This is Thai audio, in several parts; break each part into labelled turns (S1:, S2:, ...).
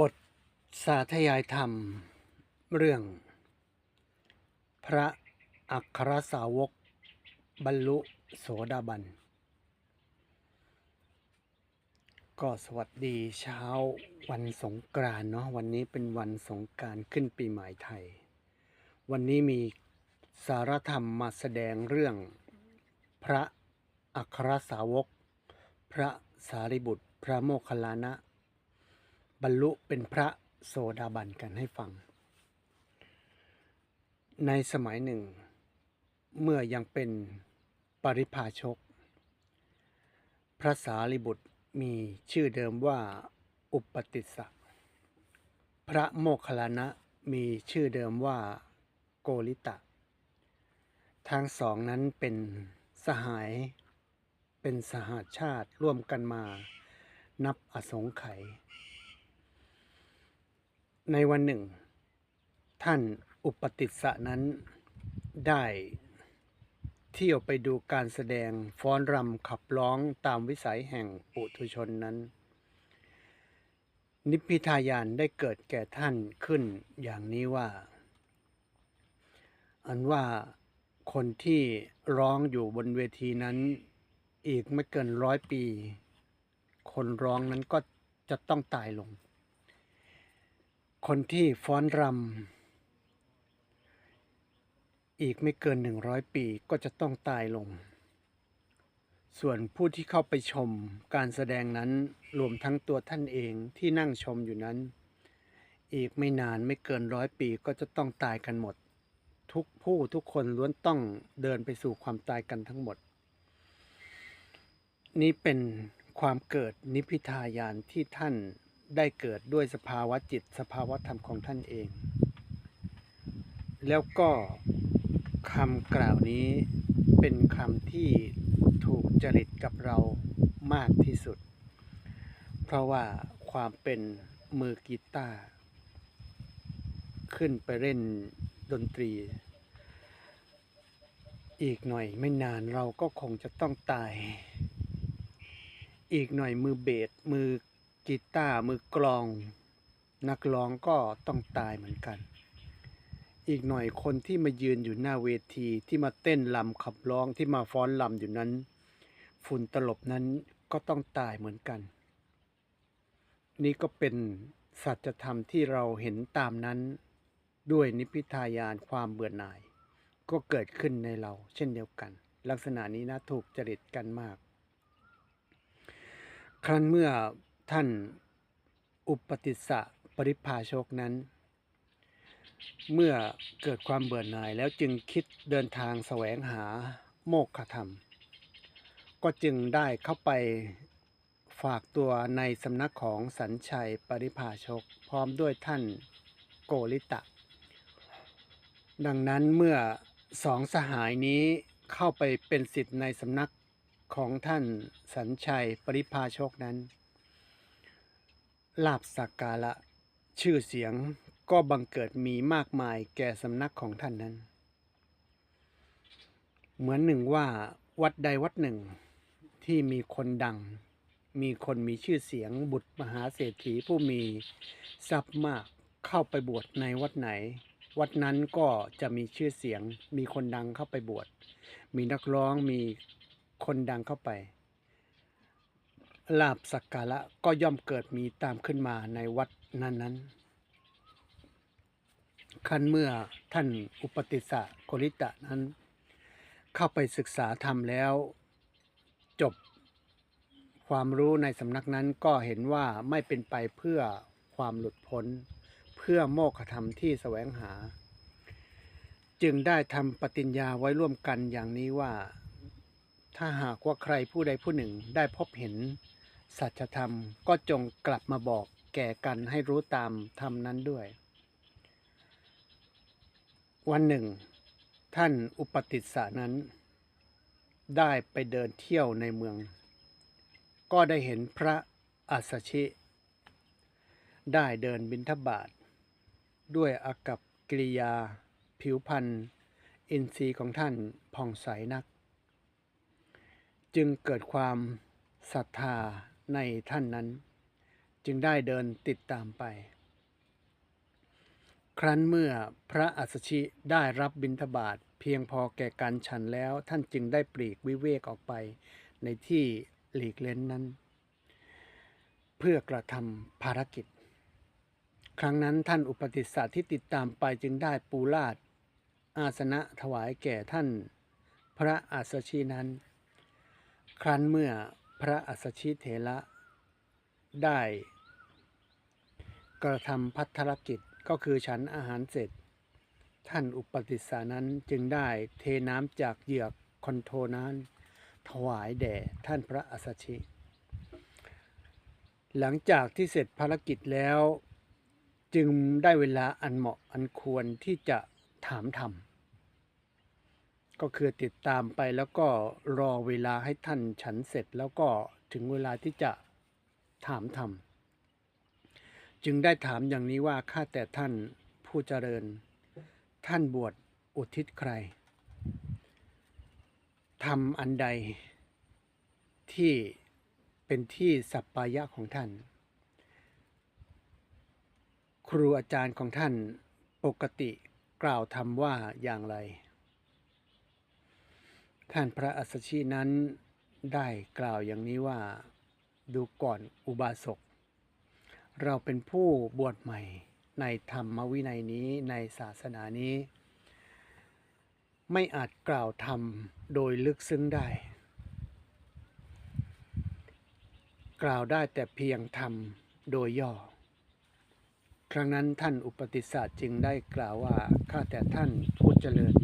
S1: บทสาธยายธรรม เรื่อง พระอัครสาวก บรรลุโสดาบัน ก็สวัสดีเช้าวันสงกรานเนาะวันนี้เป็นวันสงกรารขึ้นปีใหม่ไทย วันนี้มีสารธรรมมาแสดงเรื่อง พระอัครสาวก พระสารีบุตร พระโมคคัลลานะ บรรลุเป็นพระโสดาบันกันให้ฟัง ในสมัยหนึ่ง เมื่อยังเป็นปริพาชก พระสารีบุตรมีชื่อเดิมว่าอุปติสสะพระโมคคัลลานะมีชื่อเดิมว่าโกริตะ ทั้งสองนั้นเป็นสหาย เป็นสหาชาติร่วมกันมา นับอสงไขย ในวันหนึ่ง ท่านอุปติสสะนั้นได้เที่ยวไปดูการแสดงฟ้อนรำขับร้องตามวิสัยแห่งปุถุชนนั้น นิพพิทายานได้เกิดแก่ท่านขึ้นอย่างนี้ว่า อันว่าคนที่ร้องอยู่บนเวทีนั้น อีกไม่เกินร้อยปี คนร้องนั้นก็จะต้องตายลง คนที่ฟ้อนรำอีกไม่เกินหนึ่งร้อยปีก็จะต้องตายลง ส่วนผู้ที่เข้าไปชมการแสดงนั้นรวมทั้งตัวท่านเองที่นั่งชมอยู่นั้น อีกไม่นานไม่เกินร้อยปีก็จะต้องตายกันหมด ทุกผู้ทุกคนล้วนต้องเดินไปสู่ความตายกันทั้งหมด นี้เป็นความเกิดนิพพิทายานที่ท่าน ได้เกิดด้วยสภาวะจิตสภาวะธรรมของท่านเอง แล้วก็คำกล่าวนี้เป็นคำที่ถูกจริตกับเรามากที่สุด เพราะว่าความเป็นมือกีตาร์ขึ้นไปเล่นดนตรี อีกหน่อยไม่นานเราก็คงจะต้องตาย อีกหน่อยมือเบสมือ กีตาร์มือกลอง นักร้องก็ต้องตายเหมือนกัน อีกหน่อยคนที่มายืนอยู่หน้าเวทีที่มาเต้นลำขับร้องที่มาฟ้อนลำอยู่นั้น ฝุ่นตลบนั้นก็ต้องตายเหมือนกัน นี่ก็เป็นสัจธรรมที่เราเห็นตามนั้น ด้วยนิพพิทายานความเบื่อหน่าย ก็เกิดขึ้นในเราเช่นเดียวกัน ลักษณะนี้นะถูกจริตกันมาก ครั้นเมื่อ ท่านอุปติสสะปริพาชกนั้น เมื่อเกิดความเบื่อหน่ายแล้วจึงคิดเดินทางแสวงหาโมกขธรรม ก็จึงได้เข้าไปฝากตัวในสำนักของสัญชัยปริพาชก พร้อมด้วยท่านโกริตะ ดังนั้นเมื่อสองสหายนี้เข้าไปเป็นสิทธิ์ในสำนักของท่านสัญชัยปริพาชกนั้น ลาบสักการะชื่อเสียงก็บังเกิดมีมากมายแก่สำนักของท่านนั้น เหมือนหนึ่งว่าวัดใดวัดหนึ่งที่มีคนดัง มีคนมีชื่อเสียงบุตรมหาเศรษฐีผู้มีทรัพย์มากเข้าไปบวชในวัดไหน วัดนั้นก็จะมีชื่อเสียง มีคนดังเข้าไปบวช มีนักร้องมีคนดังเข้าไป ลาบสักการะก็ย่อมเกิดมีตามขึ้นมาในวัดนั้นๆคันเมื่อท่านอุปติสะโกริตะนั้น เข้าไปศึกษาธรรมแล้ว จบความรู้ในสำนักนั้นก็เห็นว่าไม่เป็นไปเพื่อความหลุดพ้น เพื่อโมกขธรรมที่แสวงหา จึงได้ทำปฏิญญาไว้ร่วมกันอย่างนี้ว่าถ้าหากว่าใครผู้ใดผู้หนึ่งได้พบเห็น สัจธรรมก็จงกลับมาบอกแก่กันให้รู้ตามธรรมนั้นด้วย วันหนึ่ง ท่านอุปติสสะนั้น ได้ไปเดินเที่ยวในเมือง ก็ได้เห็นพระอัสสชิ ได้เดินบิณฑบาตด้วยอากับกิริยา ผิวพรรณอินทรีย์ของท่านผ่องใสนัก จึงเกิดความศรัทธา ในท่านนั้น จึงได้เดินติดตามไป ครั้นเมื่อพระอัสชิได้รับบิณฑบาตเพียงพอแก่การฉันแล้วท่านจึงได้ปลีกวิเวกออกไปในที่หลีกเล้นนั้น เพื่อกระทำภารกิจ ครั้งนั้นท่านอุปติสสะที่ติดตามไปจึงได้ปูลาดอาสนะถวายแก่ท่านพระอัสชินั้น ครั้นเมื่อ พระอัสชิเถระได้ กระทำพัฒรกิจก็คือฉันอาหารเสร็จ ท่านอุปติสสานั้นจึงได้เทน้ำจากเหยือกคอนโทนั้น ถวายแด่ท่านพระอัสสชิ หลังจากที่เสร็จภารกิจแล้ว จึงได้เวลาอันเหมาะอันควรที่จะถามธรรม ก็คือติดตามไปแล้วก็รอเวลาให้ท่านฉันเสร็จแล้วก็ถึงเวลาที่จะถามธรรมจึงได้ถามอย่างนี้ว่าข้าแต่ท่านผู้เจริญ ท่านบวชอุทิศใครทำอันใดที่เป็นที่สัปปายะของท่าน ครูอาจารย์ของท่านปกติกล่าวทำว่าอย่างไร ท่านพระอัสสชินั้นได้กล่าวอย่างนี้ว่าดูก่อนอุบาสก เราเป็นผู้บวชใหม่ในธรรมวินัยนี้ในศาสนานี้ ไม่อาจกล่าวธรรมโดยลึกซึ้งได้ กล่าวได้แต่เพียงธรรมโดยย่อ ครั้งนั้นท่านอุปติสสะจึงได้กล่าวว่า ข้าแต่ท่านผู้เจริญ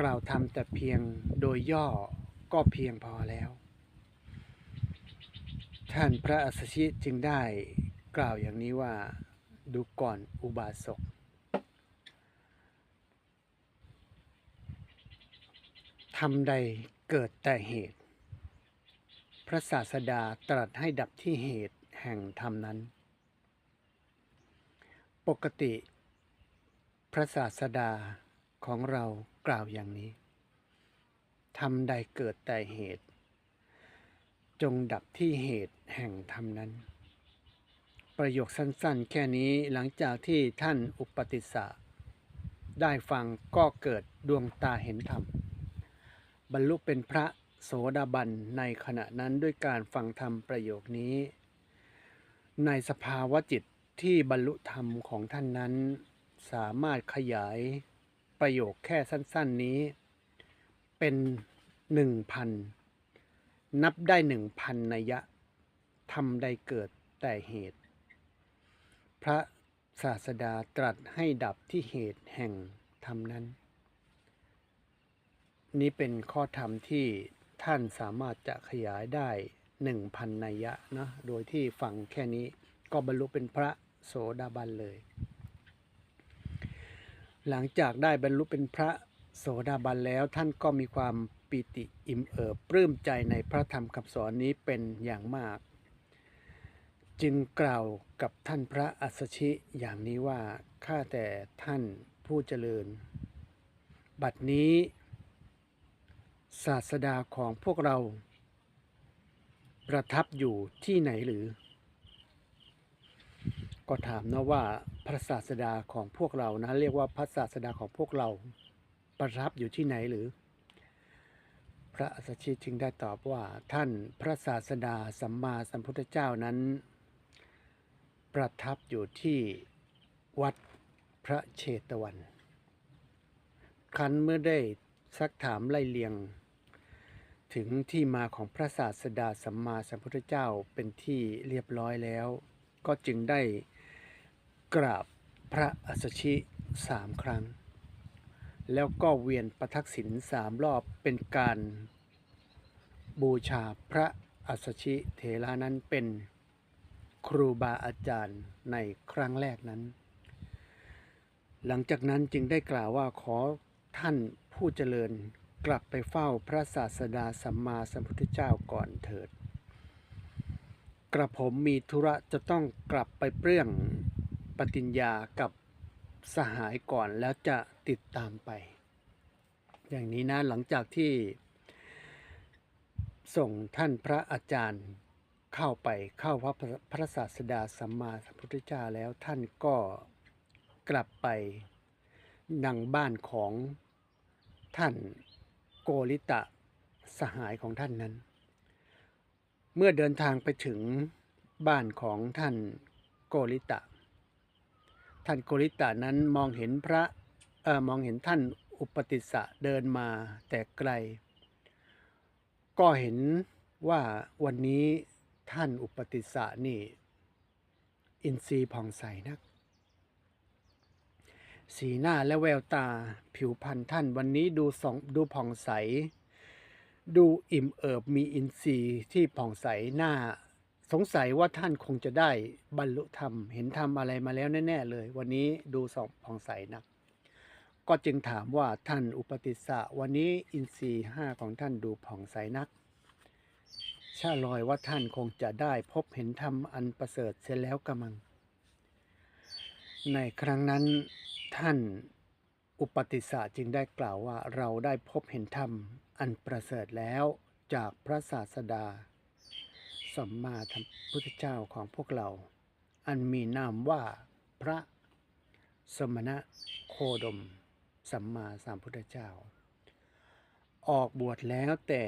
S1: กล่าวธรรมแต่เพียงโดยย่อก็เพียงพอแล้ว ท่านพระอัสสชิจึงได้กล่าวอย่างนี้ว่าดูก่อนอุบาสกทำใดเกิดแต่เหตุ พระศาสดาตรัสให้ดับที่เหตุแห่งธรรมนั้น ปกติ พระศาสดาของเรา กล่าวอย่างนี้ทำใดเกิดแต่เหตุ จงดับที่เหตุแห่งธรรมนั้น ประโยคสั้นๆ แค่นี้หลังจากที่ท่านอุปติสสะได้ฟังก็เกิดดวงตาเห็นธรรม บรรลุเป็นพระโสดาบันในขณะนั้นด้วยการฟังธรรมประโยคนี้ ในสภาวะจิตที่บรรลุธรรมของท่านนั้น สามารถขยาย ประโยคแค่สั้น ๆนี้ เป็นหนึ่งพันนับได้หนึ่งพันนัยะทำใดเกิดแต่เหตุ พระศาสดาตรัสให้ดับที่เหตุแห่งธรรมนั้น นี้เป็นข้อธรรมที่ท่านสามารถจะขยายได้หนึ่งพันนัยะนะโดยที่ฟังแค่นี้ก็บรรลุเป็นพระโสดาบันเลย หลังจากได้บรรลุเป็นพระโสดาบันแล้วท่านก็มีความปิติอิ่มเอิบปลื้มใจในพระธรรมคำสอนนี้เป็นอย่างมาก จึงกล่าวกับท่านพระอัสชิอย่างนี้ว่าข้าแต่ท่านผู้เจริญ บัดนี้ศาสดาของพวกเรา ประทับอยู่ที่ไหนหรือ ก็ถามนะว่าพระศาสดาของพวกเรานะเรียกว่าพระศาสดาของพวกเราประทับอยู่ที่ไหนหรือ พระอัสสชิจึงได้ตอบว่าท่านพระศาสดาสัมมาสัมพุทธเจ้านั้น ประทับอยู่ที่วัดพระเชตวัน คันเมื่อได้ซักถามไล่เลียง ถึงที่มาของพระศาสดาสัมมาสัมพุทธเจ้าเป็นที่เรียบร้อยแล้ว ก็จึงได้ กราบพระอัสสชิสามครั้ง แล้วก็เวียนประทักษิณสามรอบเป็นการบูชาพระอัสสชิเถระนั้นเป็นครูบาอาจารย์ในครั้งแรกนั้น หลังจากนั้นจึงได้กล่าวว่าขอท่านผู้เจริญกลับไปเฝ้าพระศาสดาสัมมาสัมพุทธเจ้าก่อนเถิด กระผมมีธุระจะต้องกลับไปเปรื่อง ปฏิญญากับสหายก่อนแล้วจะติดตามไป อย่างนี้นะหลังจากที่ส่งท่านพระอาจารย์เข้าไปเข้าพระพระศาสดาสัมมาสัมพุทธเจ้าแล้วท่านก็กลับไปนังบ้านของท่านโกริตะสหายของท่านนั้น เมื่อเดินทางไปถึงบ้านของท่านโกริตะ ท่านโกริตะนั้นมองเห็นพระเออมองเห็นท่านอุปติสสะเดินมาแต่ไกล ก็เห็นว่าวันนี้ท่านอุปติสสะนี่ อินทรีย์ผ่องใสนัก สีหน้าและแววตาผิวพรรณท่านวันนี้ดูสองดูผ่องใส ดูอิ่มเอิบมีอินทรีย์ที่ผ่องใสหน้า สงสัยว่าท่านคงจะได้บรรลุธรรม เห็นธรรมอะไรมาแล้วแน่ ๆ เลย วันนี้ดูสองผ่องใสนัก ก็จึงถามว่าท่านอุปติสสะวันนี้อินทรีห้าของท่านดูผ่องใสนักชาลอยว่าท่านคงจะได้พบเห็นธรรมอันประเสริฐเสียแล้วกำมัง ในครั้งนั้นท่านอุปติสสะจึงได้กล่าวว่าเราได้พบเห็นธรรมอันประเสริฐแล้วจากพระศาสดา สัมมาสัมพุทธเจ้าของพวกเรา อันมีนามว่าพระสมณะโคดม สัมมาสัมพุทธเจ้า ออกบวชแล้วแต่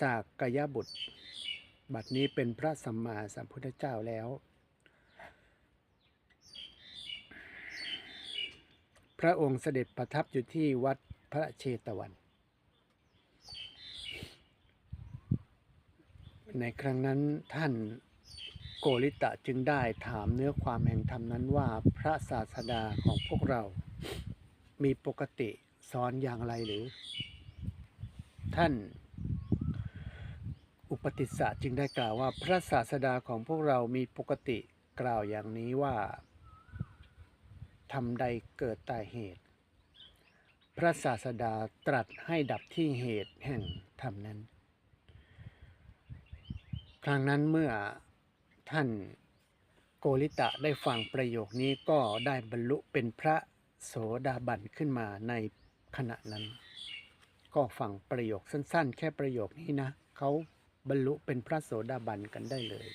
S1: สากยบุตร บัดนี้เป็นพระสัมมาสัมพุทธเจ้าแล้ว พระองค์เสด็จประทับอยู่ที่วัดพระเชตวัน ในครั้งนั้นท่านโกริตะจึงได้ถามเนื้อความแห่งธรรมนั้นว่าพระศาสดาของพวกเรา มีปกติสอนอย่างไรหรือ ท่าน อุปติสสะจึงได้กล่าวว่าพระศาสดาของพวกเรามีปกติกล่าวอย่างนี้ว่าทำใดเกิดแต่เหตุ พระศาสดาตรัสให้ดับที่เหตุแห่งธรรมนั้น ครั้งนั้นเมื่อท่านโกริตะได้ฟังประโยคนี้ก็ได้บรรลุเป็นพระโสดาบันขึ้นมาในขณะนั้น ก็ฟังประโยคสั้น ๆ แค่ประโยคนี้นะเขาบรรลุเป็นพระโสดาบันกันได้เลย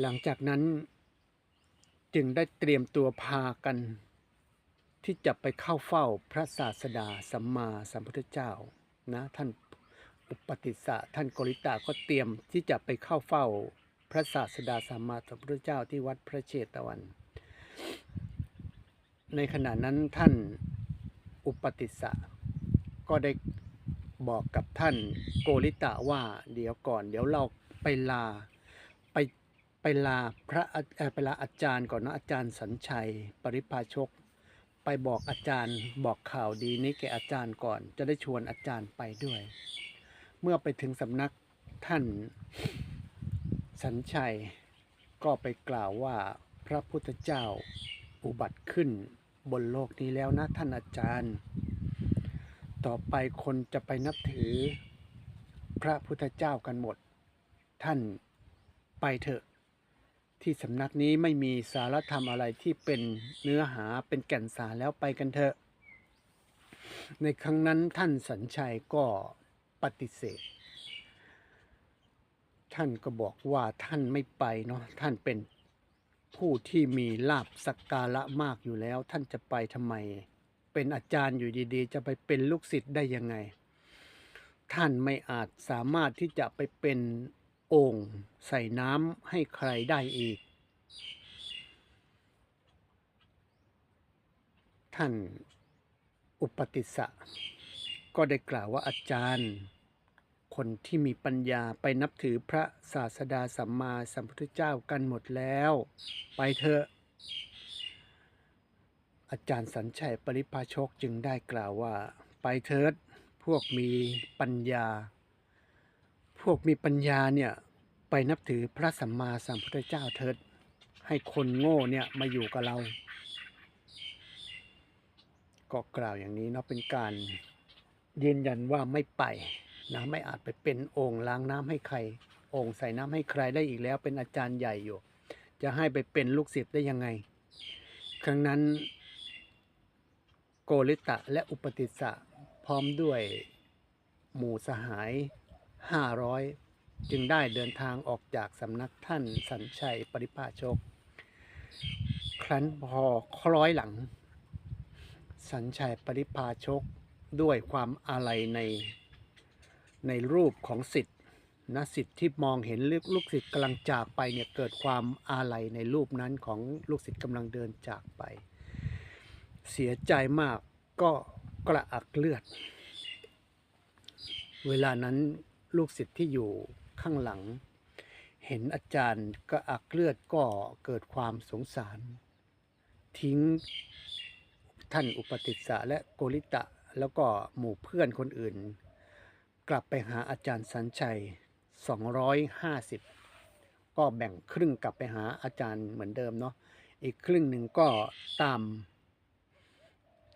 S1: หลังจากนั้นจึงได้เตรียมตัวพากัน ที่จะไปเข้าเฝ้าพระศาสดาสัมมาสัมพุทธเจ้านะท่าน อุปติสสะท่านโกริตาก็เตรียมที่จะไปเข้าเฝ้าพระศาสดาสัมมาสัมพุทธเจ้าที่วัดพระเชตวัน ในขณะนั้นท่านอุปติสสะก็ได้บอกกับท่านโกริตะว่าเดี๋ยวก่อน เดี๋ยวเราไปลาไปไปลาพระไปลาอาจารย์ก่อนนะอาจารย์สัญชัย ปริพาชก ไปบอกอาจารย์บอกข่าวดีนี้แก่อาจารย์ก่อน จะได้ชวนอาจารย์ไปด้วย เมื่อไปถึงสำนักท่านสัญชัย ก็ไปกล่าวว่าพระพุทธเจ้าอุบัติขึ้นบนโลกนี้แล้วนะท่านอาจารย์ ต่อไปคนจะไปนับถือพระพุทธเจ้ากันหมด ท่านไปเถอะ ที่สำนักนี้ไม่มีสารธรรมอะไรที่เป็นเนื้อหาเป็นแก่นสารแล้วไปกันเถอะ ในครั้งนั้นท่านสัญชัยก็ ฏิเสธ ท่านก็บอกว่าท่านไม่ไปเนาะท่านเป็นผู้ที่มีลาบสักการะมากอยู่แล้ว ท่านจะไปทำไม เป็นอาจารย์อยู่ดีๆ จะไปเป็นลูกศิษย์ได้ยังไง ท่านไม่อาจสามารถที่จะไปเป็นโอ่งใส่น้ำให้ใครได้อีก ท่านอุปติสสะก็ได้กล่าวว่าอาจารย์ คนที่มีปัญญาไปนับถือพระศาสดาสัมมาสัมพุทธเจ้ากันหมดแล้ว ไปเถอะ อาจารย์สัญชัยปริพาชกจึงได้กล่าวว่า ไปเถิดพวกมีปัญญา พวกมีปัญญาเนี่ยไปนับถือพระสัมมาสัมพุทธเจ้าเถิด ให้คนโง่เนี่ยมาอยู่กับเรา ก็กล่าวอย่างนี้เนาะเป็นการยืนยันว่าไม่ไป นะไม่อาจไปเป็นโอ่งล้างน้ำให้ใครโอ่งใส่น้ำให้ใครได้อีกแล้ว เป็นอาจารย์ใหญ่อยู่ จะให้ไปเป็นลูกศิษย์ได้ยังไง ครั้งนั้น โกริตะและอุปติสะพร้อมด้วยหมู่สหายห้าร้อยจึงได้เดินทางออกจากสำนักท่านสัญชัยปริภาชก ครั้นพอคล้อยหลัง สัญชัยปริภาชกด้วยความอาลัยใน ในรูปของสิทธิ์นะสิทธิ์ที่มองเห็นลูกลกศิษย์กำลังจากไปเนี่ยเกิดความอาลัยในรูปนั้นของลูกศิษย์กำลังเดินจากไป เสียใจมากก็กระอักเลือด เวลานั้นลูกศิษย์ที่อยู่ข้างหลัง เห็นอาจารย์กระอักเลือดก็เกิดความสงสาร ทิ้งท่านอุปติสสะและโกริตะแล้วก็หมู่เพื่อนคนอื่น กลับไปหาอาจารย์สัญชัย 250 ก็แบ่งครึ่งกลับไปหาอาจารย์เหมือนเดิมเนาะอีกครึ่งหนึ่งก็ตาม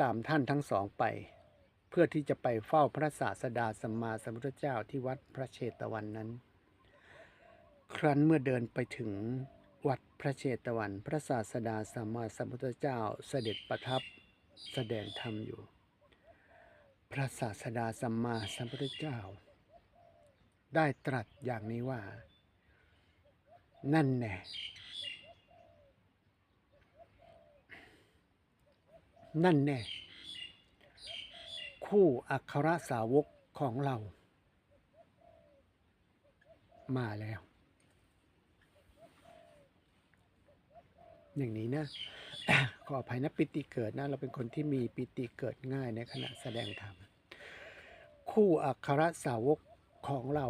S1: ตามท่านทั้งสองไป เพื่อที่จะไปเฝ้าพระศาสดาสัมมาสัมพุทธเจ้าที่วัดพระเชตวันนั้น ครั้นเมื่อเดินไปถึงวัดพระเชตวัน พระศาสดาสัมมาสัมพุทธเจ้าเสด็จประทับแสดงธรรมอยู่ พระศาสดาสัมมาสัมพุทธเจ้า ได้ตรัสอย่างนี้ว่า นั่นแน่นั่นแน่ คู่อัครสาวกของเรา มาแล้ว อย่างนี้นะ ขออภัยนะปิติเกิดนะ เราเป็นคนที่มีปิติเกิดง่ายในขณะแสดงธรรม คู่อัครสาวกของเรา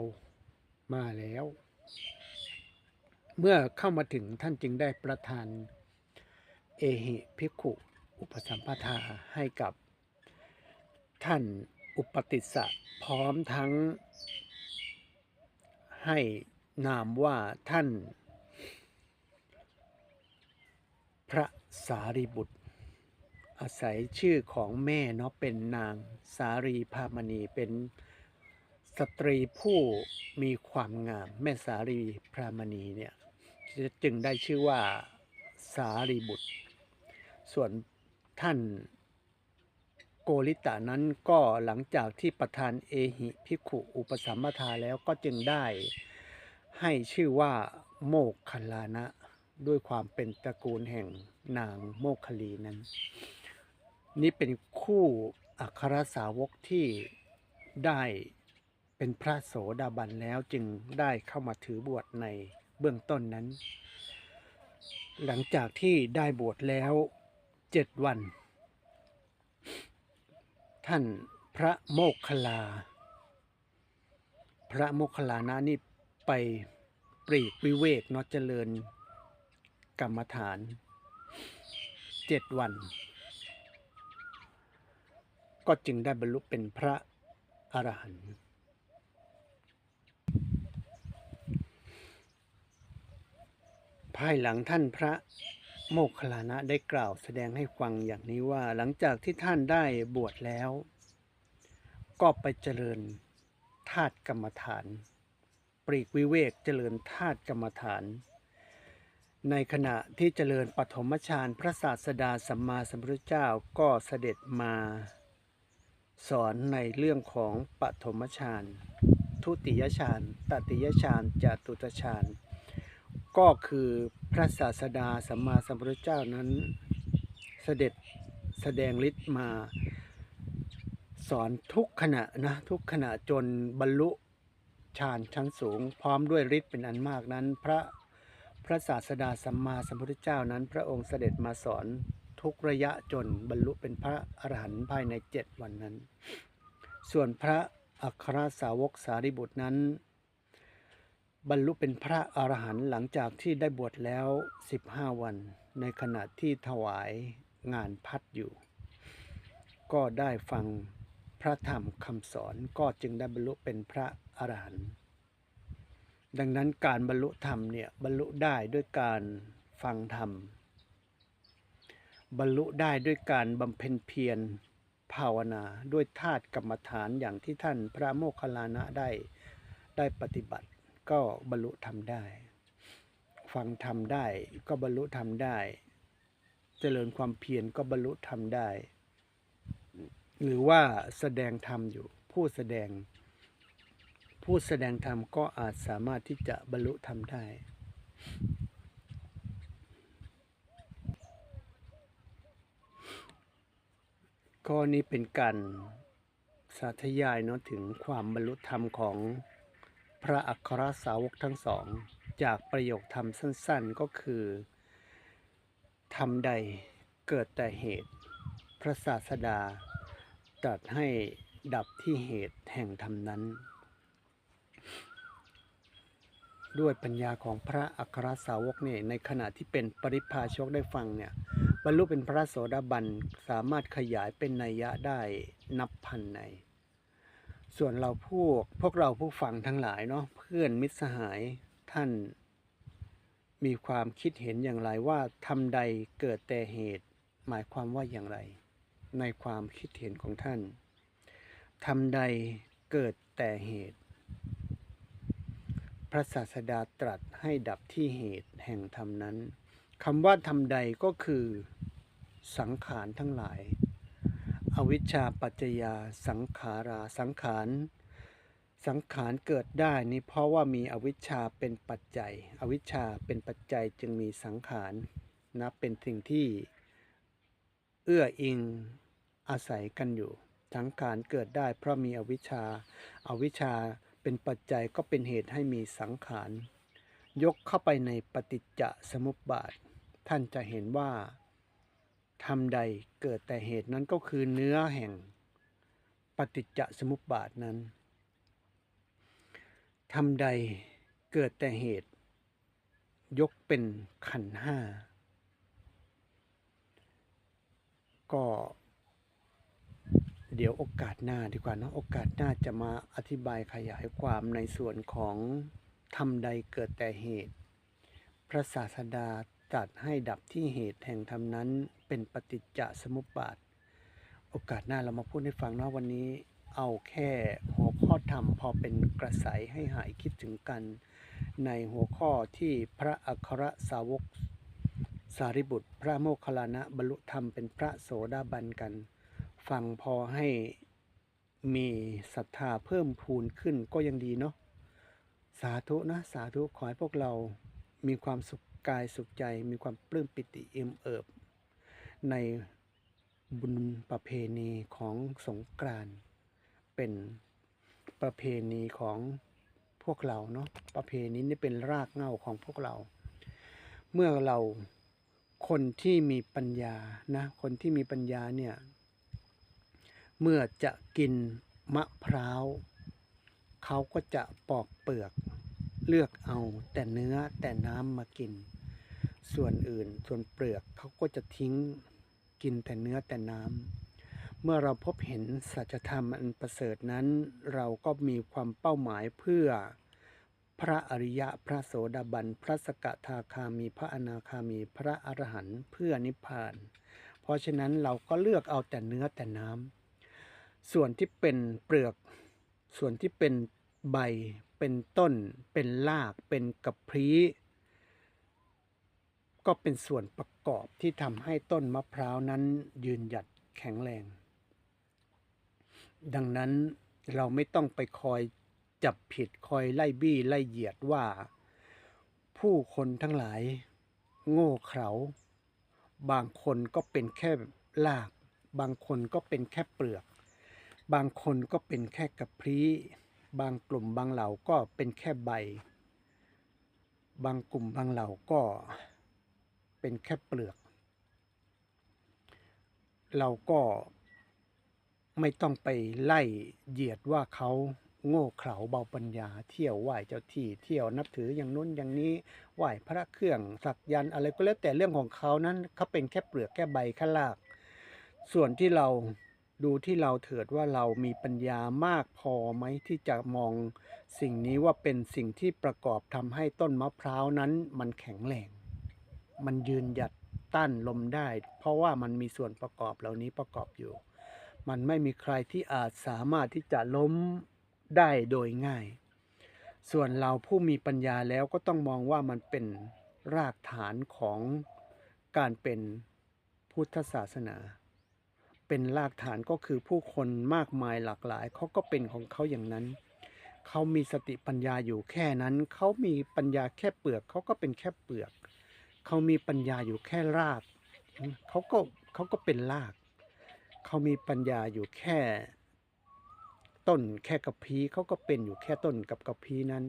S1: มาแล้ว เมื่อเข้ามาถึงท่านจึงได้ประทาน เอหิภิกขุอุปสัมปทาให้กับท่านอุปติสสะพร้อมทั้งให้นามว่าท่าน พระ สารีบุตร อาศัยชื่อของแม่เนาะเป็นนางสารีพามณีเป็นสตรีผู้มีความงามแม่สารีพรามณีเนี่ยจึงได้ชื่อว่าสารีบุตร ส่วนท่านโกริตะนั้นก็หลังจากที่ประทานเอหิภิกขุอุปสัมปทาแล้วก็จึงได้ให้ชื่อว่าโมกขลานะ ด้วยความเป็นตระกูลแห่งนางโมคคลีนั้น นี่เป็นคู่อัครสาวกที่ได้เป็นพระโสดาบันแล้วจึงได้เข้ามาถือบวชในเบื้องต้นนั้น หลังจากที่ได้บวชแล้วเจ็ดวัน ท่านพระโมคคลา พระโมคคัลลานะนี่ไปปรีกวิเวกเนาะเจริญ กรรมฐานเจ็ดวัน ก็จึงได้บรรลุเป็นพระอรหันต์ภายหลังท่านพระโมคคัลลานะได้กล่าวแสดงให้ฟังอย่างนี้ว่าหลังจากที่ท่านได้บวชแล้ว ก็ไปเจริญธาตุกรรมฐาน ปรีกวิเวกเจริญธาตุกรรมฐาน ในขณะที่เจริญปฐมฌานพระศาสดาสัมมาสัมพุทธเจ้าก็เสด็จมา สอนในเรื่องของปฐมฌานทุติยฌานตติยฌานจตุตฌานก็คือพระศาสดาสัมมาสัมพุทธเจ้านั้นเสด็จแสดงฤทธิ์มา สอนทุกขณะนะทุกขณะจนบรรลุฌานชั้นสูง พร้อมด้วยฤทธิ์เป็นอันมากนั้นพระ พระศาสดาสัมมาสัมพุทธเจ้านั้น พระองค์เสด็จมาสอนทุกระยะจนบรรลุเป็นพระอรหันต์ภายในเจ็ดวันนั้น ส่วนพระอัครสาวกสารีบุตรนั้น บรรลุเป็นพระอรหันต์หลังจากที่ได้บวชแล้ว 15 วัน ในขณะที่ถวายงานพัดอยู่ ก็ได้ฟังพระธรรมคำสอนก็จึงได้บรรลุเป็นพระอรหันต์ ดังนั้นการบรรลุธรรมเนี่ยบรรลุได้ด้วยการฟังธรรม บรรลุได้ด้วยการบำเพ็ญเพียรภาวนาด้วยธาตุกรรมฐานอย่างที่ท่านพระโมคคัลลานะได้ได้ปฏิบัติ ก็บรรลุธรรมได้ ฟังธรรมได้ก็บรรลุธรรมได้ เจริญความเพียรก็บรรลุธรรมได้ หรือว่าแสดงธรรมอยู่ผู้แสดง ผู้แสดงธรรมก็อาจสามารถที่จะบรรลุธรรมได้ ก็นี้เป็นการสาธยายเนาะถึงความบรรลุธรรมของพระอัครสาวกทั้งสอง จากประโยคธรรมสั้นๆก็คือธรรมใดเกิดแต่เหตุ พระศาสดาตรัสให้ดับที่เหตุแห่งธรรมนั้น ด้วยปัญญาของพระอัครสาวกเนี่ยในขณะที่เป็นปริพาชกได้ฟังเนี่ยบรรลุเป็นพระโสดาบันสามารถขยายเป็นนัยยะได้นับพันใน ส่วนเราพวกพวกเราผู้ฟังทั้งหลายเนาะเพื่อนมิตรสหายท่าน มีความคิดเห็นอย่างไรว่าทำใดเกิดแต่เหตุ หมายความว่าอย่างไร ในความคิดเห็นของท่านทำใดเกิดแต่เหตุ พระศาสดาตรัสให้ดับที่เหตุแห่งธรรมนั้นคำว่าทำใดก็คือสังขารทั้งหลาย อวิชชาปัจจยาสังขาราสังขาร สังขารเกิดได้นี่เพราะว่ามีอวิชชาเป็นปัจจัย อวิชชาเป็นปัจจัยจึงมีสังขารนะเป็นสิ่งที่เอื้ออิงอาศัยกันอยู่ สังขารเกิดได้เพราะมีอวิชชาอาวิชชา เป็นปัจจัยก็เป็นเหตุให้มีสังขารยกเข้าไปในปฏิจจสมุปบาท ท่านจะเห็นว่าทำใดเกิดแต่เหตุนั้นก็คือเนื้อแห่งปฏิจจสมุปบาทนั้นทำใดเกิดแต่เหตุ ยกเป็นขันห้าก็ เดี๋ยวโอกาสหน้าดีกว่าเนะโอกาสหน้าจะมาอธิบายขยายความในส่วนของทำใดเกิดแต่เหตุ พระศาสดาตรัสให้ดับที่เหตุแห่งธรรมนั้นเป็นปฏิจจสมุปบาท โอกาสหน้าเรามาพูดให้ฟังเนาะวันนี้ เอาแค่หัวข้อธรรมพอเป็นกระแสให้หายคิดถึงกัน ในหัวข้อที่พระอัครสาวกสารีบุตร พระโมคคัลลานะบรรลุธรรมเป็นพระโสดาบันกัน ฟังพอให้มีศรัทธาเพิ่มพูนขึ้นก็ยังดีเนาะสาธุนะ สาธุขอให้พวกเรามีความสุขกายสุขใจ มีความปลื้มปิติเอิ่มเอิบ ในบุญประเพณีของสงกรานต์เป็นประเพณีของพวกเราเนาะประเพณีนี้เป็นรากเหง้าของพวกเรา เมื่อเราคนที่มีปัญญานะคนที่มีปัญญาเนี่ย เมื่อจะกินมะพร้าว เขาก็จะปอกเปลือก เลือกเอาแต่เนื้อแต่น้ำมากิน ส่วนอื่นส่วนเปลือกเขาก็จะทิ้งกินแต่เนื้อแต่น้ำ เมื่อเราพบเห็นสัจธรรมอันประเสริฐนั้น เราก็มีความเป้าหมายเพื่อพระอริยะพระโสดาบัน พระสกทาคามีพระอนาคามีพระอรหันต์เพื่อนิพพาน เพราะฉะนั้นเราก็เลือกเอาแต่เนื้อแต่น้ำ ส่วนที่เป็นเปลือก ส่วนที่เป็นใบ เป็นต้น เป็นราก เป็นกระพรี้ก็เป็นส่วนประกอบที่ทำให้ต้นมะพร้าวนั้นยืนหยัดแข็งแรง ดังนั้นเราไม่ต้องไปคอยจับผิดคอยไล่บี้ไล่เหยียดว่า ผู้คนทั้งหลาย โง่เขลาบางคนก็เป็นแค่ราก บางคนก็เป็นแค่เปลือก บางคนก็เป็นแค่กระพรี้ บางกลุ่มบางเหล่าก็เป็นแค่ใบ บางกลุ่มบางเหล่าก็เป็นแค่เปลือก เราก็ไม่ต้องไปไล่เหยียดว่าเขาโง่เขลาเบาปัญญา เที่ยวไหว้เจ้าที่เที่ยวนับถืออย่างนู้นอย่างนี้ไหว้พระเครื่องสักยันต์อะไรก็แล้วแต่เรื่องของเขานั้นเขาเป็นแค่เปลือกแค่ใบแค่ราก ส่วนที่เรา ดูที่เราเถิดว่าเรามีปัญญามากพอไหมที่จะมองสิ่งนี้ว่าเป็นสิ่งที่ประกอบทำให้ต้นมะพร้าวนั้นมันแข็งแรง มันยืนหยัดต้านลมได้ เพราะว่ามันมีส่วนประกอบเหล่านี้ประกอบอยู่ มันไม่มีใครที่อาจสามารถที่จะล้มได้โดยง่าย ส่วนเราผู้มีปัญญาแล้วก็ต้องมองว่ามันเป็นรากฐานของการเป็นพุทธศาสนา เป็นรากฐานก็คือผู้คนมากมายหลากหลายเขาก็เป็นของเขาอย่างนั้น เขามีสติปัญญาอยู่แค่นั้น เขามีปัญญาแค่เปลือกเขาก็เป็นแค่เปลือก เขามีปัญญาอยู่แค่รากเขาก็เขาก็เป็นราก เขามีปัญญาอยู่แค่ ต้นแค่กระพี้เขาก็เป็นอยู่แค่ต้นกับกระพี้นั้น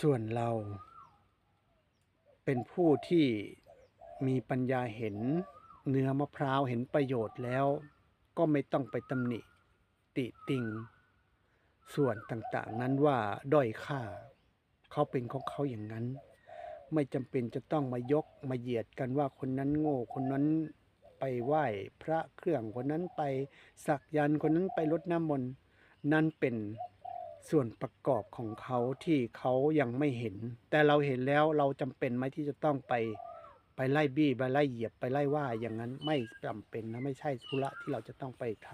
S1: ส่วนเราเป็นผู้ที่มีปัญญาเห็น เนื้อมะพร้าวเห็นประโยชน์แล้ว ก็ไม่ต้องไปตำหนิ ติติง ส่วนต่างๆนั้นว่าด้อยค่า เขาเป็นของเขาอย่างนั้น ไม่จำเป็นจะต้องมายกมาเหยียดกันว่าคนนั้นโง่คนนั้นไปไหว้พระเครื่องคนนั้นไปสักยันคนนั้นไปรดน้ำมนต์นั่นเป็นส่วนประกอบของเขาที่เขายังไม่เห็น แต่เราเห็นแล้วเราจำเป็นไหมที่จะต้องไป ไปไล่บี้ไปไล่เหยียบไปไล่ว่าอย่างนั้นไม่จำเป็นนะไม่ใช่ธุระที่เราจะต้องไปท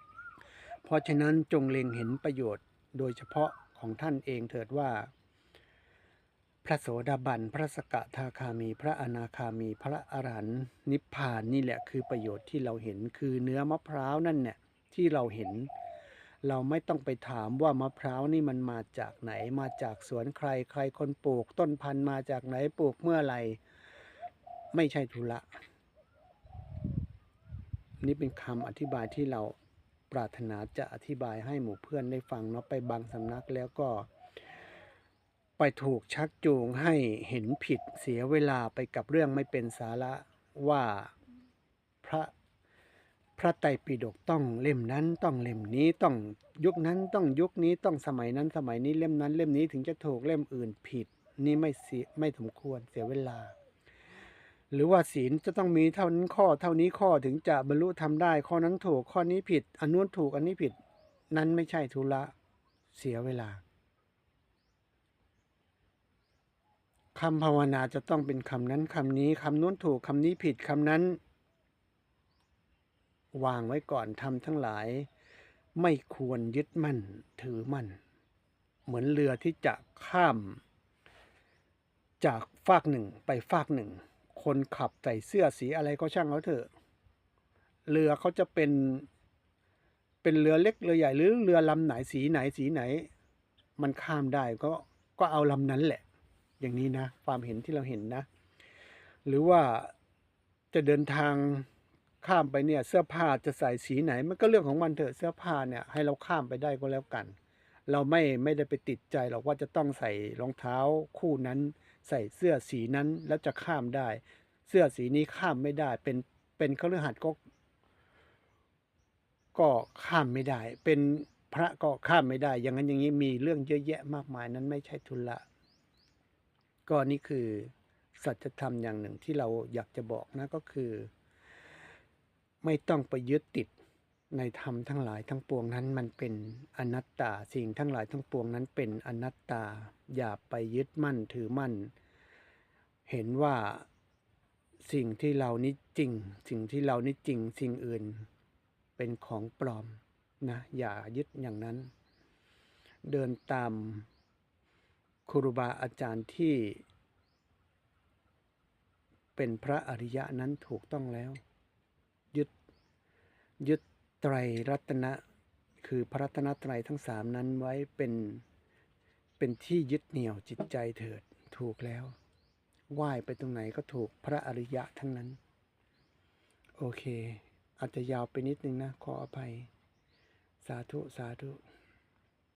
S1: ำเพราะฉะนั้นจงเล็งเห็นประโยชน์โดยเฉพาะของท่านเองเถิดว่า พระโสดาบัน พระสกทาคามี พระอนาคามี พระอรหันต์นิพพานนี่แหละคือประโยชน์ที่เราเห็นคือเนื้อมะพร้าวนั่นเนี่ยที่เราเห็น เราไม่ต้องไปถามว่ามะพร้าวนี่มันมาจากไหนมาจากสวนใครใครคนปลูก ต้นพันธุ์มาจากไหนปลูกเมื่อไหร่ ไม่ใช่ธุระ นี่เป็นคำอธิบายที่เราปรารถนาจะอธิบายให้หมู่เพื่อนได้ฟังเนาะไปบางสำนักแล้วก็ ไปถูกชักจูงให้เห็นผิดเสียเวลาไปกับเรื่องไม่เป็นสาระว่าพระพระไตรปิฎกต้องเล่มนั้นต้องเล่มนี้ต้องยุคนั้นต้องยุคนี้ต้องสมัยนั้นสมัยนี้เล่มนั้นเล่มนี้ถึงจะถูกเล่มอื่นผิด นี่ไม่เสียไม่สมควรเสียเวลา หรือว่าศีลจะต้องมีเท่านั้นข้อเท่านี้ข้อถึงจะบรรลุทำได้ ข้อนั้นถูกข้อนี้ผิด อันนู้นถูกอันนี้ผิด นั้นไม่ใช่ธุระเสียเวลาคำภาวนาจะต้องเป็นคำนั้นคำนี้คำนู้นถูกคำนี้ผิดคำนั้น วางไว้ก่อนทำทั้งหลาย ไม่ควรยึดมั่นถือมั่น เหมือนเรือที่จะข้าม จากฟากหนึ่งไปฟากหนึ่ง คนขับใส่เสื้อสีอะไรก็ช่างเขาเถอะ เรือเขาจะเป็น เป็นเรือเล็กเรือใหญ่หรือเรือลำไหนสีไหนสีไหน มันข้ามได้ก็ก็เอาลำนั้นแหละ อย่างนี้นะ ความเห็นที่เราเห็นนะ หรือว่าจะเดินทางข้ามไปเนี่ยเสื้อผ้าจะใส่สีไหน มันก็เรื่องของมันเถอะเสื้อผ้าเนี่ยให้เราข้ามไปได้ก็แล้วกัน เราไม่ไม่ได้ไปติดใจหรอกว่าจะต้องใส่รองเท้าคู่นั้น ใส่เสื้อสีนั้นแล้วจะข้ามได้ เสื้อสีนี้ข้ามไม่ได้ เป็นเป็นเครือขัดก็ ก็ข้ามไม่ได้ เป็นพระก็ข้ามไม่ได้ อย่างนั้นอย่างนี้มีเรื่องเยอะแยะมากมายนั้นไม่ใช่ทุนละ ก็นี่คือสัจธรรมอย่างหนึ่งที่เราอยากจะบอกนะก็คือ ไม่ต้องไปยึดติดในธรรมทั้งหลายทั้งปวงนั้นมันเป็นอนัตตา สิ่งทั้งหลายทั้งปวงนั้นเป็นอนัตตา อย่าไปยึดมั่นถือมั่น เห็นว่าสิ่งที่เรานี้จริง สิ่งที่เรานี้จริง สิ่งอื่น เป็นของปลอมนะ อย่ายึดอย่างนั้น เดินตามครูบาอาจารย์ที่ เป็นพระอริยะนั้นถูกต้องแล้ว ยึดยึดไตรรัตนะ คือพระรัตนตรัยทั้งสามนั้นไว้เป็น เป็นที่ยึดเหนี่ยวจิตใจเถิดถูกแล้วไหว้ไปตรงไหนก็ถูกพระอริยะทั้งนั้น โอเค อาจจะยาวไปนิดนึงนะ ขออภัย สาธุ สาธุ